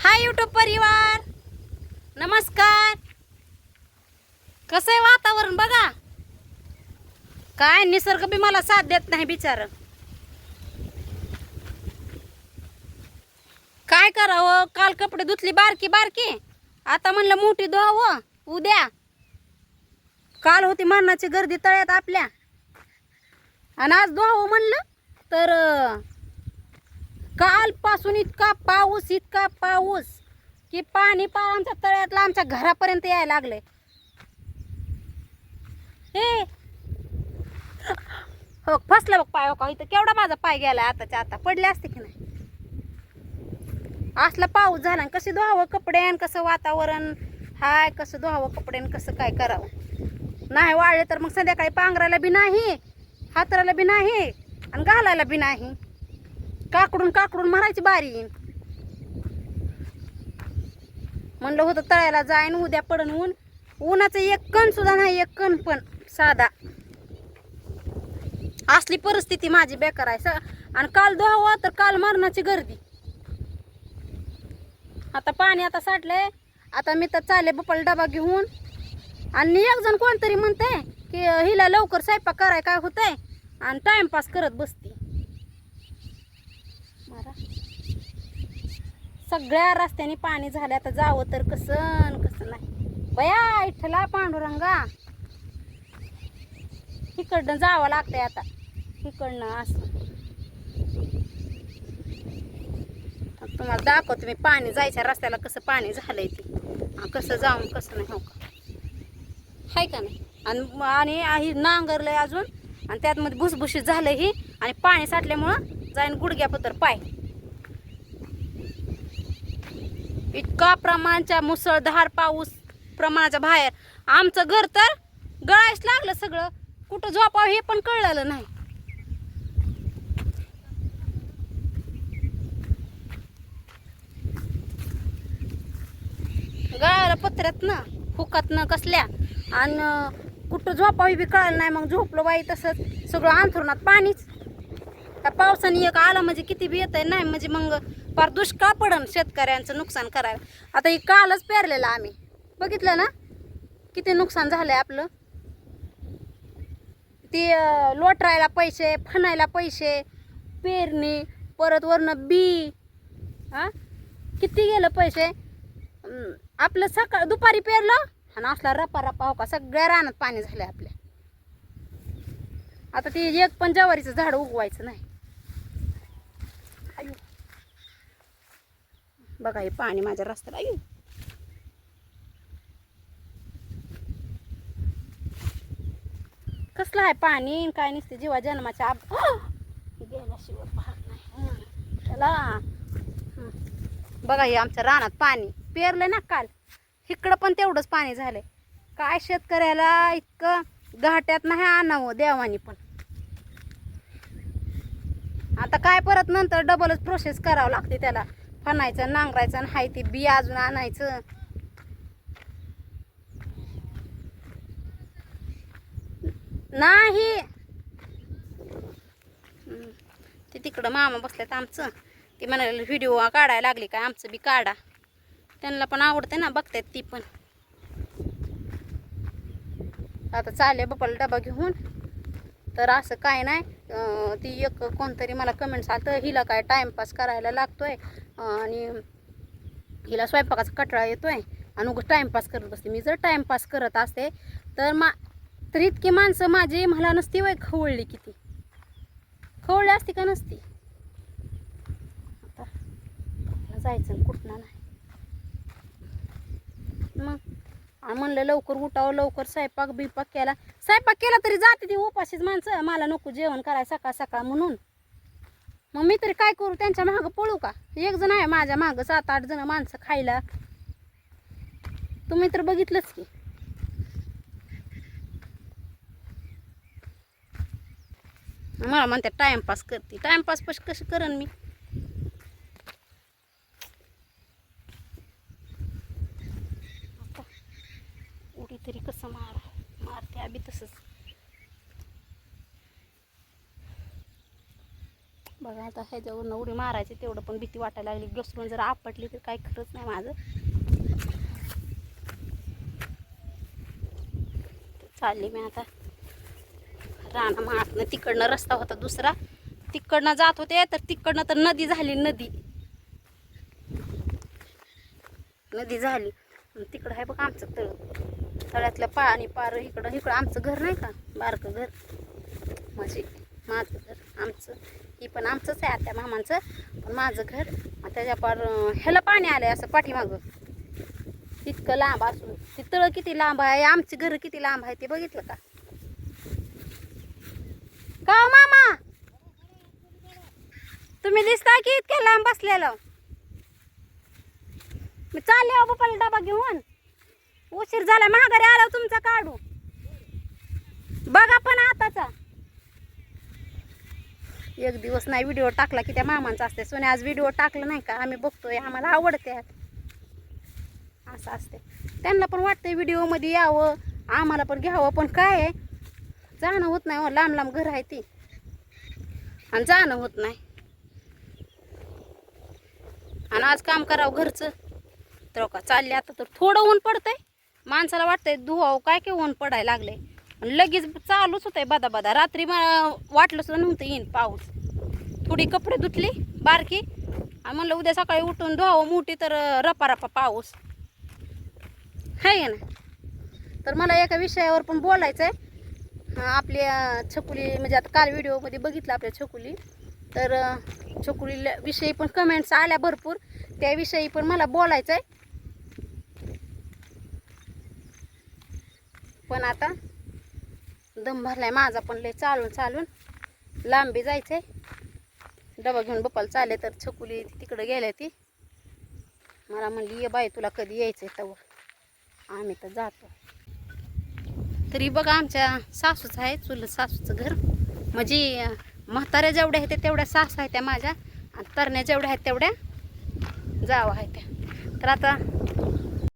हाय YouTube परिवार. नमस्कार. कसं आहे वातावरण बघा. काय निसर्ग बी मला साथ देत नाही बिचार. काय करावं? काल कपडे धुतली बारकी बारकी. आता म्हणलं मोठी धुवावं. उद्या. काल होती मरणाची गर्दी तळ्यात आपल्या. आणि आज धुवावं म्हणलं तर कालपासून इतका पाऊस इतका पाऊस की पाणी पा आमच्या तळ्यातलं आमच्या घरापर्यंत यायला लागलंय. हे. हो फसला बघ पाय हो का? इथं केवढा माझा पाय गेला आताच्या आता? पडले असते की नाही? असला पाऊस झाला आणि कसे धुवावं कपडे आणि कसं वातावरण? हाय कसं धुवावं कपडे आणि कसं काय करावं? नाही वाळले तर मग संध्याकाळी पांघरायला बी नाही हातराला बी नाही आणि घालायला बी नाही. काकडून काकडून मारायची बारी. येईन म्हणलं होतं तळ्याला जाईन उद्या पडन ऊन. उन्हाचं एक कण सुद्धा नाही एक कण पण साधा. असली परिस्थिती माझी बेकार आहे. आणि काल धुवावं तर काल मरणाची गर्दी. आता पाणी आता साठलंय. आता मी तर चालले बपल डबा घेऊन. आणि एक जण कोणतरी म्हणते की हिला लवकर स्वयंपाक कराय काय होतंय? आणि टाइमपास करत बसते मारा. सगळ्या रस्त्याने पाणी झालं आता जावं तर कसं कसं नाही. बया इठला पांडुरंगा. इकडनं जावं लागतंय आता. इकडनं असं. तुम्हाला दाखवतो मी पाणी जायच्या रस्त्याला कसं पाणी झालंय ते. कसं जाऊन कसं नाही हो का? हाय का नाही? आणि आणि ही नांगरलंय अजून. आणि त्यात मध्ये भुसभुशीत झालं ही. आणि पाणी साठल्यामुळं जाईन गुडघ्यापत्र पाय. इतका प्रमाणच्या मुसळधार पाऊस प्रमाणाच्या बाहेर. आमचं घर तर गळायच लागलं सगळं. कुठं झोपावं हे पण कळलेलं नाही. गळायला पत्र्यात ना फुकात ना कसल्या. आणि कुठं झोपावी बी कळलं नाही. मग झोपलो बाई तसंच. सगळं अंथरुणात पाणीच. त्या पावसाने एक आलं म्हणजे किती बी येत नाही. म्हणजे मग फार दुष्काळ पडन शेतकऱ्यांचं नुकसान करायला. आता ही कालच पेरलेलं आम्ही. बघितलं ना? किती नुकसान झालंय आपलं. ती लोटरायला पैसे फणायला पैसे पेरणी परत वरनं बी हा किती गेलं पैसे? आपलं सकाळ दुपारी पेरलं आणि असला रपा रपा हो का सगळ्या रानात पाणी झालंय आपल्या. आता ते एक पण ज्वारीचं झाड उगवायचं नाही. बघा हे पाणी माझ्या रस्त्याला आयु. कसलं आहे पाणी? काय नसते जेव्हा जन्माच्या आब गेल्याशिवाय पाहत नाही. त्याला बघा हे आमच्या रानात पाणी पेरलंय ना काल. इकडं पण तेवढंच पाणी झालंय. काय शेतकऱ्याला इतकं घाट्यात नाही आणावं देवानी पण. आता काय परत नंतर डबलच प्रोसेस करावं लागते त्याला. फणायचं नांगरायचं आणि हाय ते बिया अजून आणायचं. नाही. ते तिकडं मामा बसल्यात आमचं. ते म्हणाले व्हिडिओ काढायला लागली काय? आमचं बी काढा. त्यांना पण आवडते ना बघतायत ती पण. आता चालले बापाला डबा घेऊन. तर असं काय नाही ती एक कोणतरी मला कमेंट्स आलं हिला काय टाईमपास करायला लागतोय आहे आणि हिला स्वयंपाकाचा कटाळा आहे आणि उगं टाईमपास करत बसते. मी जर टाईमपास करत असते तर मा तर इतकी माणसं माझी मला नसती वय खवळली किती? खवळली असती का नसती? आता मला जायचं आणि कुठनं नाही. मग म्हणलं लवकर उठावं लवकर स्वयंपाक बिपाक केला. स्वयंपाक केला तरी जाते ती उपाशीच माणसं. मला नको जेवण करायला सकाळ सकाळ म्हणून. मग मी तरी काय करू? त्यांच्या मागं पळू का? एक जण आहे माझ्या मागं सात आठ जण माणसं खायला. तुम्ही तर बघितलंच की. मला म्हणते टाइमपास करते. टाइमपास पश कशी करेन मी? उडी तरी कसं मारा? मारते आधी तसंच बघा आता ह्याच्यावरनं उडी मारायची तेवढं पण भीती वाटायला लागली. घसरून जर आपटली तर काही खरंच नाही माझं. चालली मी आता. राणा मातनं तिकडनं रस्ता होता दुसरा. तिकडनं जात होते तर तिकडनं तर नदी झाली नदी. नदी झाली. तिकडं आहे बघ आमचं तळ. तळ्यातलं पाणी पार इकडं इकडं. आमचं घर नाही का? बारकं घर. म्हणजे माझं घर आमचं. ही पण आमचंच आहे आत्या मामांचं. पण माझं घर त्याच्या पार ह्याला पाणी आलं असं पाठीमागं. इतकं लांब असून. ते तळं किती लांब आहे? आमची घर किती लांब आहे ते बघितलं का? का हो मामा? तुम्ही दिसता की इतक्या लांब बसलेलं? मी चालले अहो पप्पाला डबा घेऊन. उशीर झाला महागारी आला तुमचा काढू. बघा पण आताचा. एक दिवस नाही व्हिडिओ टाकला की त्या मामांचा असते. सोने आज व्हिडिओ टाकलं नाही का? आम्ही बघतोय आम्हाला आवडते. असं असते. त्यांना पण वाटतंय व्हिडिओमध्ये यावं आम्हाला पण घ्यावं पण काय आहे? जाणं होत नाही हो लांब लांब घर आहे ती. आणि जाणं होत नाही. आणि आज काम करावं घरचं. तर का चालले आता तर थोडं ऊन पडतंय. माणसाला वाटतंय धुवावं काय काय ऊन पडायला लागले आणि लगेच चालूच होतंय बदा बदा. रात्री मला वाटलं सुद्धा नव्हतं येईन पाऊस. थोडी कपडे धुतली बारकी. आणि म्हणलं उद्या सकाळी उठून धुवावं मोठी तर रपा रपा पाऊस. आहे ना. तर मला एका विषयावर पण बोलायचं आहे आपल्या छकुली म्हणजे आता काल व्हिडिओमध्ये बघितलं आपल्या छकुली. तर छकुलीला विषयी पण कमेंट्स आल्या भरपूर. त्याविषयी पण मला बोलायचं आहे पण आता दम भरलाय माझा पण लय चालून चालून. लांबी जायचंय. डबा घेऊन बप्पाला चालले तर छकुली तिकडं गेल्या ती. मला म्हणली ये बाई तुला कधी यायचंय तवर. आम्ही तर जातो. तरी बघा आमच्या सासूचं आहे चुलत सासूचं घर. म्हणजे म्हाताऱ्या जेवढ्या आहेत तेवढ्या सासू आहेत त्या माझ्या आणि तरण्या जेवढ्या आहेत तेवढ्या जावा आहेत त्या. तर आता